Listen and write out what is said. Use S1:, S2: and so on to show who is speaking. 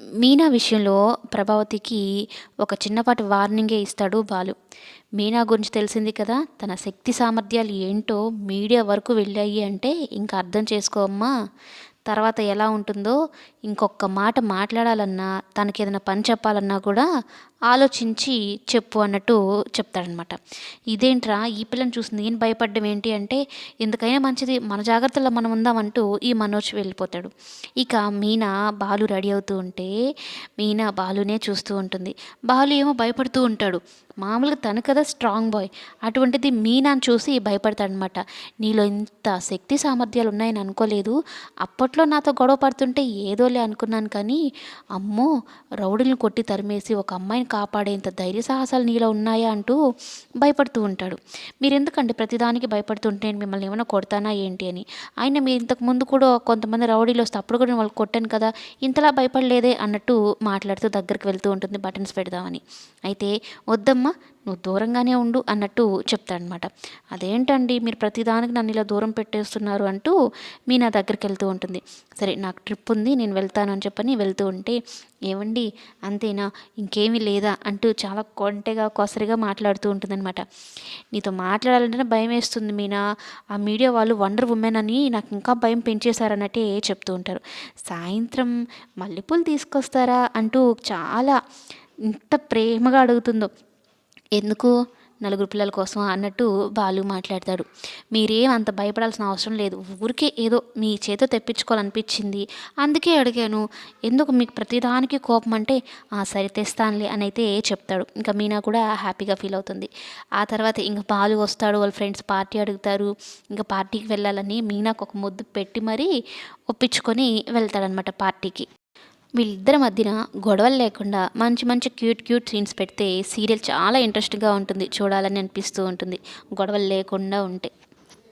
S1: మీనా విషయంలో ప్రభావతికి ఒక చిన్నపాటి వార్నింగే ఇస్తాడు బాలు. మీనా గురించి తెలిసింది కదా తన శక్తి సామర్థ్యాలు ఏంటో మీడియా వరకు వెళ్ళాయి అంటే ఇంకా అర్థం చేసుకో అమ్మా. తర్వాత ఎలా ఉంటుందో ఇంకొక మాట మాట్లాడాలన్నా తనకి ఏదైనా పని చెప్పాలన్నా కూడా ఆలోచించి చెప్పు అన్నట్టు చెప్తాడనమాట. ఇదేంట్రా ఈ పిల్లని చూసి నేను భయపడ్డం ఏంటి అంటే ఎందుకైనా మంచిది మన జాగ్రత్తలో మనం ఉందామంటూ ఈ మనోజ్ వెళ్ళిపోతాడు. ఇక మీనా బాలు రెడీ అవుతూ ఉంటే మీనా బాలునే చూస్తూ ఉంటుంది. బాలు ఏమో భయపడుతూ ఉంటాడు. మామూలుగా తను కదా స్ట్రాంగ్ బాయ్. అటువంటిది మీనాను చూసి భయపడతాడనమాట. నీలో ఇంత శక్తి సామర్థ్యాలు ఉన్నాయని అనుకోలేదు. అప్పట్లో నాతో గొడవ పడుతుంటే ఏదోలే అనుకున్నాను కానీ అమ్మో రౌడీలను కొట్టి తరిమేసి ఒక అమ్మాయిని కాపాడేంత ధైర్య సాహసాలు నీలో ఉన్నాయా అంటూ భయపడుతూ ఉంటాడు. మీరెందుకండి ప్రతిదానికి భయపడుతుంటే మిమ్మల్ని ఏమైనా కొడతానా ఏంటి అని? ఆయన మీరు ఇంతకు ముందు కూడా కొంతమంది రౌడీలు వస్తే అప్పుడు కూడా నేను వాళ్ళు కొట్టాను కదా ఇంతలా భయపడలేదే అన్నట్టు మాట్లాడుతూ దగ్గరికి వెళ్తూ ఉంటుంది బటన్స్ పెడదామని. అయితే వద్దమ్మా నువ్వు దూరంగానే ఉండు అన్నట్టు చెప్తాడనమాట. అదేంటండి మీరు ప్రతిదానికి నన్ను ఇలా దూరం పెట్టేస్తున్నారు అంటూ మీ నా దగ్గరికి వెళ్తూ ఉంటుంది. సరే నాకు ట్రిప్ ఉంది నేను వెళ్తాను అని చెప్పని వెళ్తూ ఉంటే ఏమండి అంతేనా? ఇంకేమీ లేదా? అంటూ చాలా కొంటెగా కొసరిగా మాట్లాడుతూ ఉంటుందన్నమాట. నీతో మాట్లాడాలంటేనే భయం వేస్తుంది మీనా. ఆ మీడియా వాళ్ళు వండర్ ఉమెన్ అని నాకు ఇంకా భయం పెంచేశారన్నట్టే చెప్తూ ఉంటారు. సాయంత్రం మల్లెపూలు తీసుకొస్తారా? అంటూ చాలా ఇంత ప్రేమగా అడుగుతుందో. ఎందుకు? నలుగురు పిల్లల కోసం అన్నట్టు బాలు మాట్లాడతాడు. మీరేం అంత భయపడాల్సిన అవసరం లేదు. ఊరికే ఏదో మీ చేత తెప్పించుకోవాలనిపించింది. అందుకే అడిగాను ఎందుకు మీకు ప్రతిదానికి కోపం అంటే ఆ సరే తెస్తానులే అని అయితే చెప్తాడు. ఇంకా మీనా కూడా హ్యాపీగా ఫీల్ అవుతుంది. ఆ తర్వాత ఇంకా బాలు వస్తాడు వాళ్ళ ఫ్రెండ్స్ పార్టీ అడుగుతారు. ఇంకా పార్టీకి వెళ్ళాలని మీనాకు ఒక ముద్దు పెట్టి మరీ ఒప్పించుకొని వెళ్తాడనమాట పార్టీకి. వీళ్ళిద్దరి మధ్యన గొడవలు లేకుండా మంచి మంచి క్యూట్ క్యూట్ సీన్స్ పెడితే సీరియల్ చాలా ఇంట్రెస్ట్గా ఉంటుంది చూడాలని అనిపిస్తూ ఉంటుంది. గొడవలు లేకుండా ఉంటే.